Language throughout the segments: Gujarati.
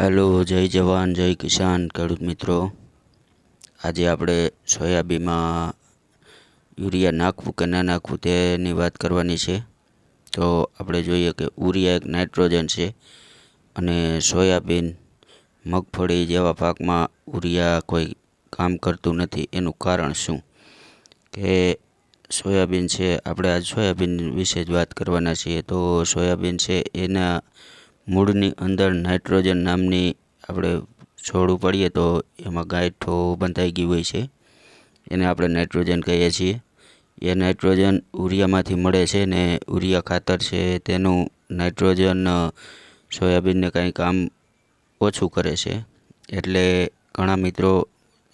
હેલો, જય જવાન, જય કિસાન, ખેડૂત મિત્રો. આજે આપણે સોયાબીનમાં યુરિયા નાખવું કે ના નાખવું તેની વાત કરવાની છે. તો આપણે જોઈએ કે યુરિયા એક નાઇટ્રોજન છે અને સોયાબીન મગફળી જેવા પાકમાં યુરિયા કોઈ કામ કરતું નથી. એનું કારણ શું? કે સોયાબીન છે, આપણે આજ સોયાબીન વિશે જ વાત કરવાના છીએ. તો સોયાબીન છે, એના મૂળની અંદર નાઇટ્રોજન નામની આપણે છોડું પડીએ તો એમાં ગાંઠો બંધાઈ ગઈ હોય છે. એને આપણે નાઇટ્રોજન કહીએ છીએ. એ નાઇટ્રોજન ઉરિયામાંથી મળે છે ને યુરિયા ખાતર છે તેનું નાઇટ્રોજન સોયાબીનને કાંઈ કામ ઓછું કરે છે. એટલે ઘણા મિત્રો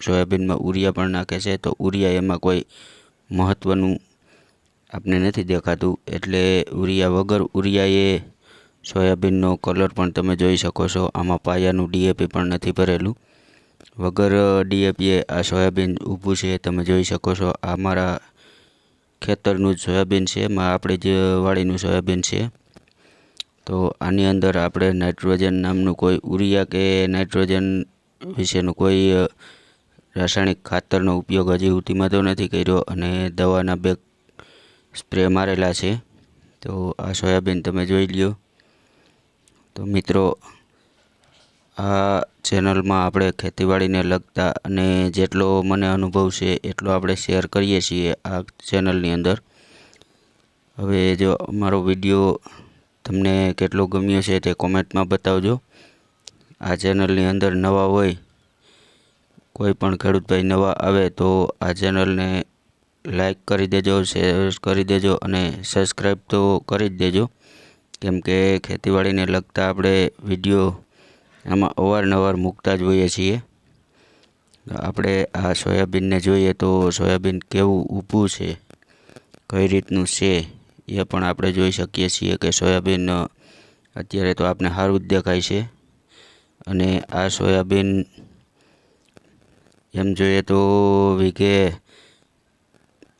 સોયાબીનમાં ઉરિયા પણ નાખે છે તો ઉરિયા એમાં કોઈ મહત્ત્વનું આપણે નથી દેખાતું. એટલે ઉરિયા વગર યુરિયાએ સોયાબીનનો કલર પણ તમે જોઈ શકો છો. આમાં પાયાનું ડીએપી પણ નથી ભરેલું. વગર ડીએપીએ આ સોયાબીન ઊભું છે, તમે જોઈ શકો છો. આ મારા ખેતરનું જ સોયાબીન છે, માં આપણી જ વાડીનું સોયાબીન છે. તો આની અંદર આપણે નાઇટ્રોજન નામનું કોઈ ઉરિયા કે નાઇટ્રોજન વિશેનું કોઈ રાસાયણિક ખાતરનો ઉપયોગ હજી સુધીમાં તો નથી કર્યો અને દવાના બે સ્પ્રે મારેલા છે. તો આ સોયાબીન તમે જોઈ લ્યો. તો મિત્રો, આ ચેનલમાં આપણે ખેતીવાડીને લગતા અને જેટલો મને અનુભવ છે એટલો આપણે શેર કરીએ છીએ આ ચેનલની અંદર. હવે જો અમારો વીડિયો તમને કેટલો ગમ્યો છે તે કોમેન્ટમાં બતાવજો. આ ચેનલની અંદર નવા હોય, કોઈ પણ ખેડૂતભાઈ નવા આવે તો આ ચેનલને લાઈક કરી દેજો, શેર કરી દેજો અને સબસ્ક્રાઈબ તો કરી જ દેજો. કેમ કે ખેતીવાડીને લગતા આપણે વીડિયો આમાં અવારનવાર મૂકતા જ હોઈએ છીએ. આપણે આ સોયાબીનને જોઈએ તો સોયાબીન કેવું ઊભું છે, કઈ રીતનું છે, એ પણ આપણે જોઈ શકીએ છીએ કે સોયાબીન અત્યારે તો આપને સારું જ દેખાય છે. અને આ સોયાબીન એમ જોઈએ તો વીઘે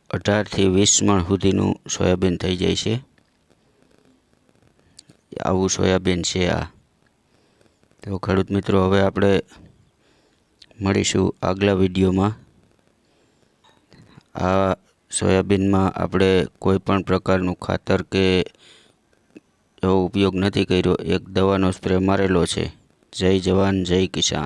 અઢારથી વીસ મણ સુધીનું સોયાબીન થઈ જાય છે. આવું સોયાબીન છે આ. તો ખેડૂત મિત્રો, હવે આપણે મળીશું આગલા વિડીયોમાં. આ સોયાબીનમાં આપણે કોઈ પણ પ્રકારનું ખાતર કે એવો ઉપયોગ નથી કર્યો. એક દવાનો સ્પ્રે મારેલો છે. જય જવાન, જય કિસાન.